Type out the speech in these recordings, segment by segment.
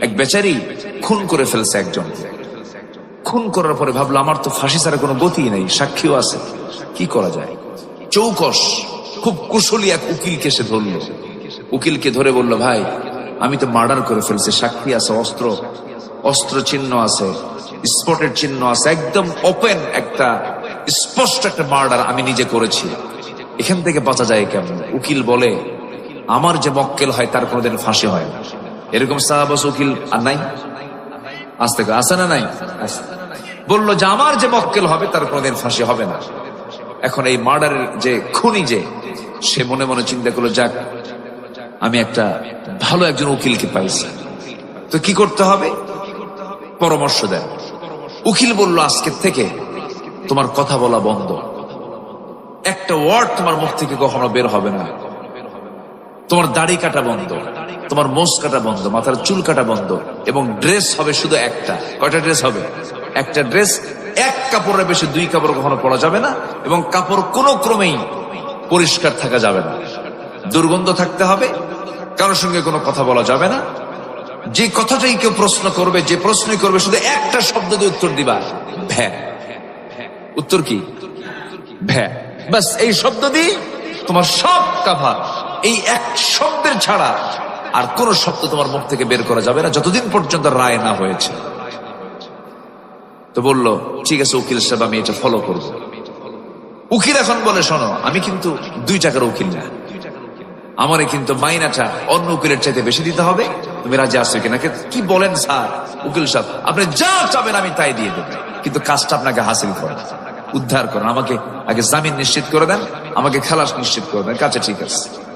এক বেচারি খুন করে ফেলছে একজন। খুন করার পরে ভাবলো, আমার তো ফাঁসি ছাড়া কোনো গতি নেই, সাক্ষীও আছে। কি করা যায়? চৌকস, খুব কুশলী এক উকিলকে সে ধরলো। উকিলকে ধরে বলল, ভাই, আমি তো মার্ডার করে ফেলছি, সাক্ষী আছে, অস্ত্র অস্ত্র চিহ্ন আছে, স্পটের চিহ্ন আছে, একদম ওপেন একটা, স্পষ্ট একটা মার্ডার আমি নিজে করেছি। এখান থেকে বাঁচা যায় কেমন? উকিল বলে, আমার যে মক্কেল হয়, তার কোনোদিন ফাঁসি হয় না। এরকম সাহাবাস উকিল আর নাই? আজ থেকে আসে না নাই? বলল যে আমার যে মক্কেল হবে, তার কোনোদিন ফাঁসি হবে না। এখন এই মার্ডারের যে খুনি যে, সে মনে মনে চিন্তা করল, যাক, আমি একটা ভালো একজন উকিলকে পাইছি। তো কি করতে হবে? পরামর্শ দেন। উকিল বলল, আজকের থেকে তোমার কথা বলা বন্ধ। একটা ওয়ার্ড তোমার মুখ থেকে কখনো বের হবে না। তোমার দাড়ি কাটা বন্ধ, তোমার মোষ কাটা বন্ধ, মাথার চুল কাটা বন্ধ, এবং ড্রেস হবে শুধু একটা। কয়টা ড্রেস হবে? একটা ড্রেস এক কাপড়ের বেশি দুই কাপড় কখনো পরা যাবে না, এবং কাপড় কোনো ক্রমেই পরিষ্কার থাকা যাবে না। দুর্গন্ধ থাকতে হবে, কারোর সঙ্গে কোনো কথা বলা যাবে না। যে কথাটাই কেউ প্রশ্ন করবে, যে প্রশ্নই করবে, শুধু একটা শব্দ দিয়ে উত্তর দিবা, ভ্যা। উত্তর কি? ভ্যা। বাস এই শব্দ দিয়ে তোমার সব কাভার এই এক শব্দের ছাড়া আর কোন শব্দ তোমার মুখ থেকে বের করা যাবে না, যতদিন পর্যন্ত রায় না হয়েছে। তো বলল, ঠিক আছে উকিল সাহেব, আমি এটা ফলো করব। উকিল এখন বলে, শোনো, আমি কিন্তু দুই টাকার উকিল না। আমারে কিন্তু মাইনাটা অন্য উকিলের চাইতে বেশি দিতে হবে। তুমি রাজি আসছো কিনা? কি বলেন স্যার? উকিল সাহেব, আপনি যা চাবেন আমি তাই দিয়ে দেবো। কিন্তু কাজটা আপনাকে হাসিল করেন উদ্ধার করেন আমাকে আগে জামিন নিশ্চিত করে দেন, আমাকে খালাস নিশ্চিত করে দেন। কাছে ঠিক আছে।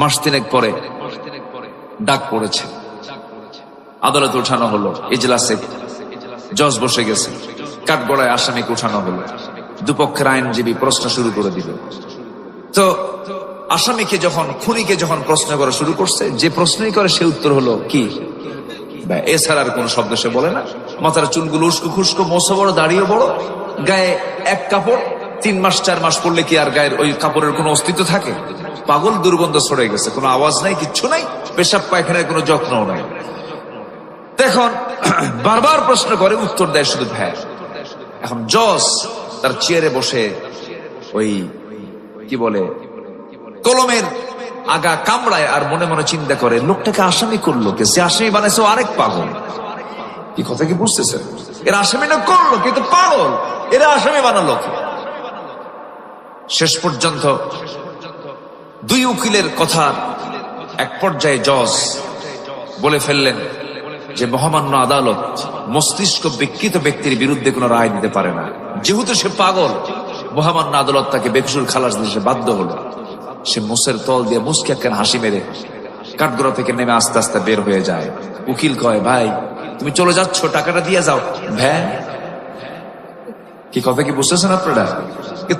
মাস তিনেক পরে ডাক পড়েছে। আদালতে উঠানো হলো এজলাসে জজ বসে গেছে। কাঠগড়ায় আসামিকে উঠানো হলো। দুপক্ষের আইনজীবী প্রশ্ন শুরু করে দিল। তো আসামিকে যখন, খুনিকে যখন প্রশ্ন করা শুরু করছে, যে প্রশ্নই করে সে উত্তর হলো কি? এছাড়া আর কোন শব্দ সে বলে না। মাথার চুলগুলো উস্কো খুস্কো, মোসা বড়, দাড়িও বড়, গায়ে এক কাপড়, তিন মাস, চার মাস পড়লে কি আর গায়ের ওই কাপড়ের কোনো অস্তিত্ব থাকে? পাগল দুর্গন্ধ ছড়ে গেছে। কোনো আওয়াজ নাই, কিচ্ছু নাই, পেশাব পায়খানার কোনো যত্নও নাই। দেখুন, বারবার প্রশ্ন করে, উত্তর দেয় শুধু ভ্যার এখন জস তার চেয়ারে বসে ওই, কি বলে, কলমের আগা কামড়ায় আর মনে মনে চিন্তা করে, লোকটাকে আসামি করল কে? সে আসামি বানাইছে আরেক পাগল। কি কথা কি বুঝতেছে এর আসামি না করল কিন্তু পাগল। এরা আসামি বানালো শেষ পর্যন্ত দুই উকিলের কথা এক পর্যায়ে জজ বলে ফেললেন যে মহামান্য আদালত মস্তিষ্ক বিকৃত ব্যক্তির বিরুদ্ধে কোনো রায় দিতে পারে না। যেহেতু সে পাগল, মহামান্য আদালত তাকে বেকসুর খালাস দিতে বাধ্য হলো। সে মুসের তল দিয়ে মুসকে একখান হাসি মেরে কাঠগড়া থেকে নেমে আস্তে আস্তে বের হয়ে যায়। উকিল কয়, ভাই, তুমি চলে যাচ্ছ, টাকাটা দিয়ে যাও। ভ্যা? কি কথা কি বুঝতেছেন আপনারা?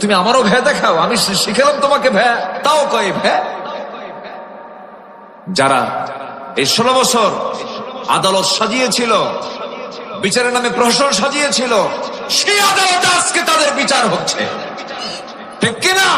তুমি আমারও ভ্যা দেখাও? আমি শিখালাম তোমাকে ভ্যা। তাও কয়ে ভ্যা? যারা এই ষোলো বছর আদালত সাজিয়েছিল, বিচারের নামে প্রহসন সাজিয়েছিল, সেই আদালতে আজকে তাদের বিচার হচ্ছে। ঠিক কিনা?